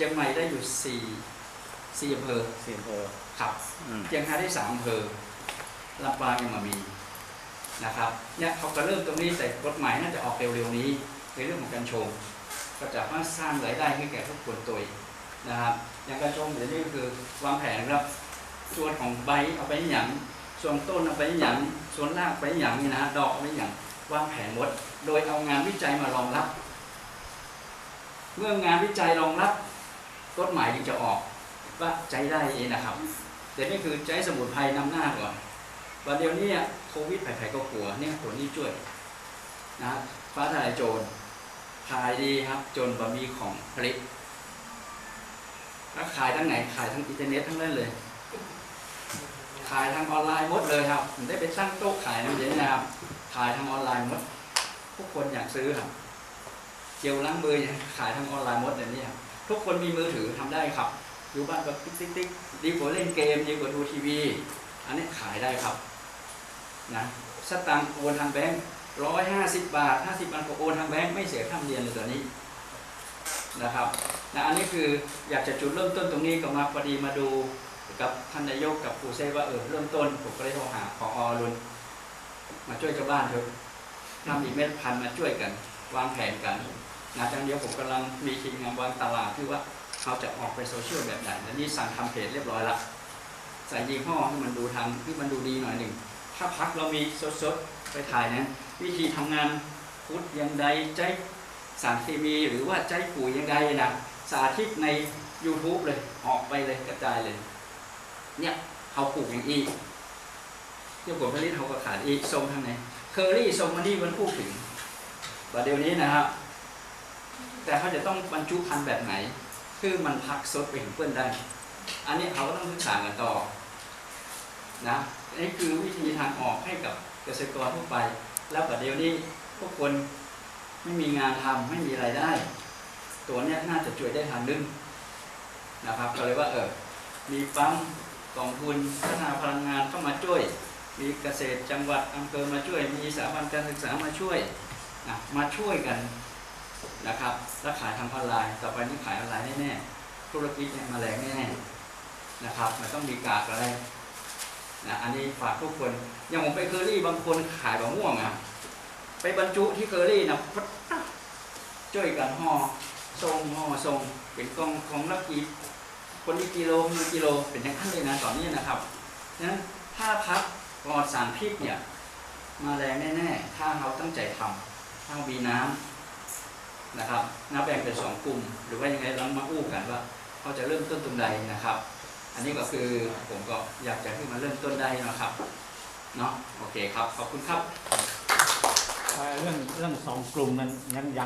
ชียงใหม่ได้อยู่สี่สี่อำเภอสี่อำเภอครับอืมเชียงรายได้สามอำเภอลำปางยังไมามีนะครับเนี่ยเขาก็เริ่มตรงนี้แต่กฎหมายน่าจะออกเร็วๆนี้ในเรื่องของการชมก็จะมาสร้างรายได้ให้แก่ทุกคนตัวเองนะครับอย่างการชมเดี๋ยวนี้ก็คือวางแผนครับส่วนของใบเอาไปหยังส่วนต้นเอาไปหยังส่วนรากไปหยังนี่นะดอกเอาไปหยังวางแผนหมด โดยเอางานวิจัยมารองรับ เมื่องานวิจัยรองรับ กฎหมายถึงจะออกว่าใจได้เองนะครับ แต่นี่คือใจสมุนไพรนำหน้าก่อนวันเดียวนี้โควิดใครๆก็กลัวเนี่ยตัวนี้ช่วยนะฟ้าทลายโจรขายดีครับจนบะมีของผลิตแล้วขายทั้งไหนขายทั้งอินเทอร์เน็ตทั้งนั้นเลย ขายทางออนไลน์หมดเลยครับผมได้ไปสร้างโต๊ะขายนะเยวนี้นะครับ ขายทางออนไลน์หมดทุกคนอยากซื้อครับเจลล้างมือขายทางออนไลน์หมดเลยเนี่ย ทุกคนมีมือถือทำได้ครับอยู่บ้านก็ติ๊กติ๊กติ๊กดีกว่าเล่นเกมดีกว่าดูทีวี อันนี้ขายได้ครับนะสตังค์โอนทางแบงค์ร้อยห้าสิบบาทห้าสิบบาทก็โอนทางแบงค์ไม่เสียค่าเรียนเลยตัวนี้นะครับนะอันนี้คืออยากจะจุดเริ่มต้นตรงนี้ก็มาพอดีมาดูกับท่านนายกกับครูเซว่าเออเริ่มต้นผมก็เลยโทรหาพออรุนมาช่วยชาวบ้านเถอะทำอีเมลพันมาช่วยกัน วางแผนกัน นะจังเดียวผมกำลังมีทีมงานวางตลาดที่ว่าเขาจะออกไปโซเชียลแบบไหนแล้วนี่สั่งทำเพจเรียบร้อยละใส่ยี่ห้อให้มันดูทางที่มันดูดีหน่อยหนึ่ง ถ้าพักเรามีสดๆไปถ่ายนะวิธีทำงานพุทธยังใดใจสารเคมีหรือว่าใจปุ๋ยยังใดนะสาธิตใน YouTube เลยออกไปเลยกระจายเลย เนี่ยเขาปลูกอย่างอีเที่ยวผลผลิตเขาก็ขายอีส่งทางไหนเคอรี่ส่งมาที่มันพูดถึงประเดี๋ยวนี้นะครับ แต่เขาจะต้องบรรจุพันธุ์แบบไหน คือมันพักสดไปถึงเพื่อนได้ อันนี้เขาก็ต้องศึกษากันต่อนะนี่คือวิธีทางออกให้กับเกษตรกรทั่วไป แล้วประเดี๋ยวนี้พวกคนไม่มีงานทำไม่มีรายได้ ตัวเนี้ยน่าจะช่วยได้ทางนึงนะครับ ก็เลยว่าเออมีปั๊มกองทุนพัฒนาพลังงานเข้ามาช่วย มีเกษตรจังหวัดอำเภอมาช่วย มีสถาบันการศึกษามาช่วยนะมาช่วยกัน นะครับแล้วขายทางออนไลน์ ต่อไปนี่ขายออนไลน์แน่ๆธุรกิจเนี่ยมาแรงแน่ๆนะครับ มันต้องมีกากอะไรนะอันนี้ฝากทุกคน อย่างผมไปเคอรี่บางคนขายบะม่วงอะ ไปบรรจุที่เคอรี่นะปั๊บปั๊บช่วยกันห่อส่งห่อส่งเป็นกองของละกี่คนละกิโลมีกิโลเป็นอย่างนั้นเลยนะตอนนี้นะครับนั้นถ้าพักปลอดสารพิษเนี่ย มาแรงแน่ๆ ถ้าเราตั้งใจทำถ้ามีน้ำ นะครับนับแบ่งเป็นสองกลุ่ม หรือว่ายังไงเรามาอู้กันว่าเขาจะเริ่มต้นตรงใดนะครับ อันนี้ก็คือผมก็อยากจะให้มันเริ่มต้นได้นะครับเนาะโอเคครับขอบคุณครับ เอ่อเรื่องเรื่องสองกลุ่มนั้นยังยัง